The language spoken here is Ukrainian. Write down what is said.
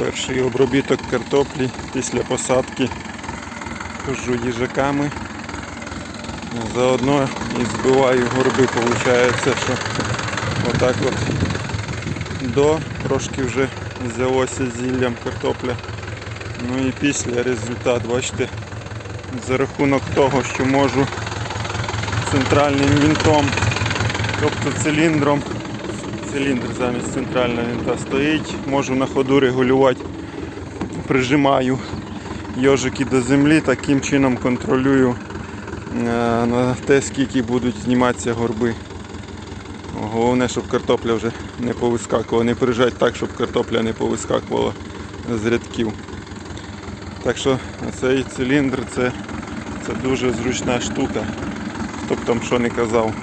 Перший обробіток картоплі після посадки. Хожу їжаками. Заодно і збиваю горби, виходить, що отак от до трошки вже взялося зіллям картопля. Ну і після результат, бачите, за рахунок того, що можу центральним вінтом, тобто циліндром, циліндр замість центрального вінта стоїть, можу на ходу регулювати, прижимаю йожики до землі, таким чином контролюю е, на те, скільки будуть зніматися горби. Головне, щоб картопля вже не повискакувала, не прижать так, щоб картопля не повискакувала з рядків. Так що цей циліндр це, це дуже зручна штука, хто б там що не казав.